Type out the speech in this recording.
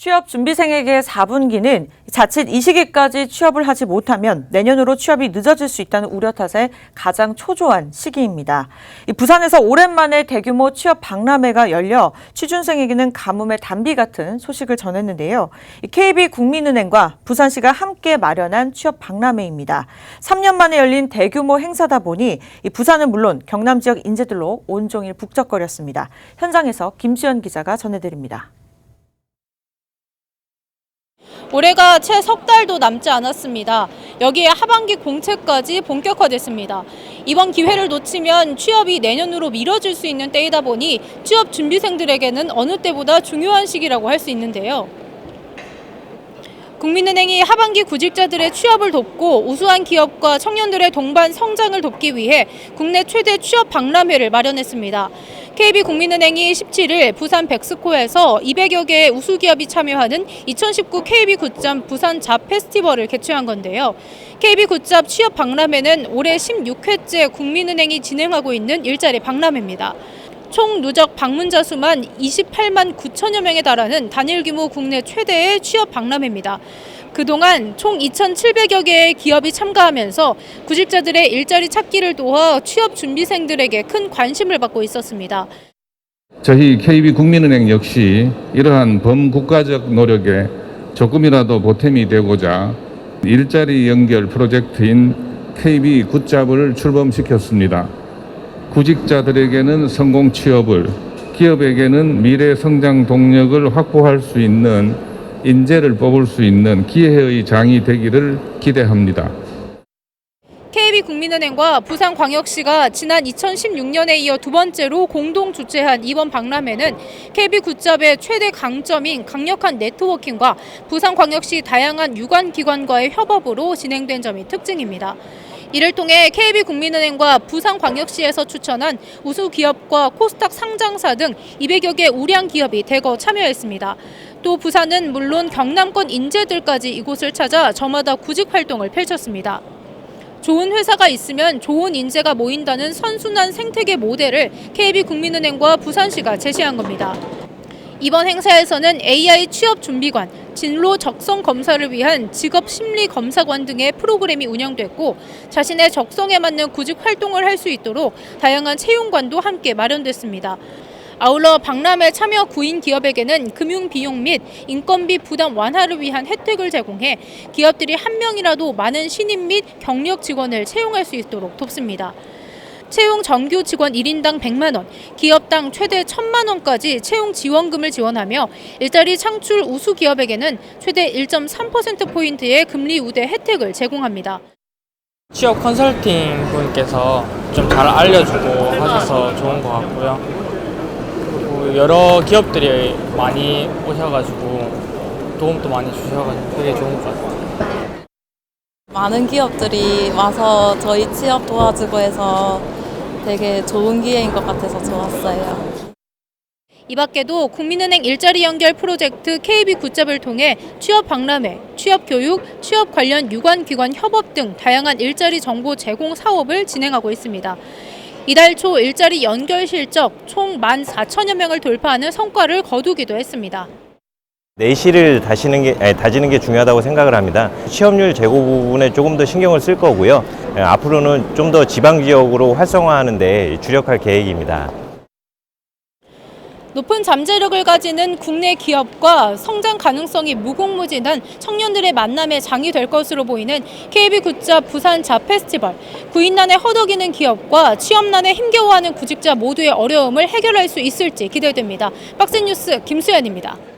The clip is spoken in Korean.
취업 준비생에게 4분기는 자칫 이 시기까지 취업을 하지 못하면 내년으로 취업이 늦어질 수 있다는 우려 탓에 가장 초조한 시기입니다. 이 부산에서 오랜만에 대규모 취업 박람회가 열려 취준생에게는 가뭄의 단비 같은 소식을 전했는데요. 이 KB 국민은행과 부산시가 함께 마련한 취업 박람회입니다. 3년 만에 열린 대규모 행사다 보니 이 부산은 물론 경남 지역 인재들로 온종일 북적거렸습니다. 현장에서 김수현 기자가 전해드립니다. 올해가 채 석 달도 남지 않았습니다. 여기에 하반기 공채까지 본격화됐습니다. 이번 기회를 놓치면 취업이 내년으로 미뤄질 수 있는 때이다 보니 취업 준비생들에게는 어느 때보다 중요한 시기라고 할 수 있는데요. 국민은행이 하반기 구직자들의 취업을 돕고 우수한 기업과 청년들의 동반 성장을 돕기 위해 국내 최대 취업 박람회를 마련했습니다. KB국민은행이 17일 부산 백스코에서 200여 개의 우수 기업이 참여하는 2019 KB 굿잡 부산 잡 페스티벌을 개최한 건데요. KB 굿잡 취업 박람회는 올해 16회째 국민은행이 진행하고 있는 일자리 박람회입니다. 총 누적 방문자 수만 28만 9천여 명에 달하는 단일 규모 국내 최대의 취업 박람회입니다. 그동안 총 2,700여 개의 기업이 참가하면서 구직자들의 일자리 찾기를 도와 취업 준비생들에게 큰 관심을 받고 있었습니다. 저희 KB국민은행 역시 이러한 범국가적 노력에 조금이라도 보탬이 되고자 일자리 연결 프로젝트인 KB 굿잡을 출범시켰습니다. 구직자들에게는 성공 취업을, 기업에게는 미래 성장 동력을 확보할 수 있는 인재를 뽑을 수 있는 기회의 장이 되기를 기대합니다. KB국민은행과 부산광역시가 지난 2016년에 이어 두 번째로 공동 주최한 이번 박람회는 KB굿잡의 최대 강점인 강력한 네트워킹과 부산광역시 다양한 유관기관과의 협업으로 진행된 점이 특징입니다. 이를 통해 KB국민은행과 부산광역시에서 추천한 우수 기업과 코스닥 상장사 등 200여 개 우량 기업이 대거 참여했습니다. 또 부산은 물론 경남권 인재들까지 이곳을 찾아 저마다 구직 활동을 펼쳤습니다. 좋은 회사가 있으면 좋은 인재가 모인다는 선순환 생태계 모델을 KB국민은행과 부산시가 제시한 겁니다. 이번 행사에서는 AI 취업 준비관, 진로 적성 검사를 위한 직업 심리 검사관 등의 프로그램이 운영됐고 자신의 적성에 맞는 구직 활동을 할 수 있도록 다양한 채용관도 함께 마련됐습니다. 아울러 박람회 참여 구인 기업에게는 금융 비용 및 인건비 부담 완화를 위한 혜택을 제공해 기업들이 한 명이라도 많은 신입 및 경력 직원을 채용할 수 있도록 돕습니다. 채용 정규 직원 1인당 100만 원, 기업당 최대 1000만 원까지 채용 지원금을 지원하며 일자리 창출 우수 기업에게는 최대 1.3% 포인트의 금리 우대 혜택을 제공합니다. 취업 컨설팅 분께서 좀 잘 알려주고 하셔서 좋은 것 같고요. 그리고 여러 기업들이 많이 오셔가지고 도움도 많이 주셔가지고 되게 좋은 것 같아요. 많은 기업들이 와서 저희 취업 도와주고 해서 되게 좋은 기회인 것 같아서 좋았어요. 이 밖에도 국민은행 일자리 연결 프로젝트 KB 굿잡을 통해 취업 박람회, 취업 교육, 취업 관련 유관 기관 협업 등 다양한 일자리 정보 제공 사업을 진행하고 있습니다. 이달 초 일자리 연결 실적 총 14,000여 명을 돌파하는 성과를 거두기도 했습니다. 내실을 다시는 게, 다지는 게 중요하다고 생각을 합니다. 취업률 제고 부분에 조금 더 신경을 쓸 거고요. 예, 앞으로는 좀 더 지방 지역으로 활성화하는 데 주력할 계획입니다. 높은 잠재력을 가지는 국내 기업과 성장 가능성이 무궁무진한 청년들의 만남의 장이 될 것으로 보이는 KB 굿잡 부산 잡 페스티벌. 구인난에 허덕이는 기업과 취업난에 힘겨워하는 구직자 모두의 어려움을 해결할 수 있을지 기대됩니다. 박스 뉴스 김수연입니다.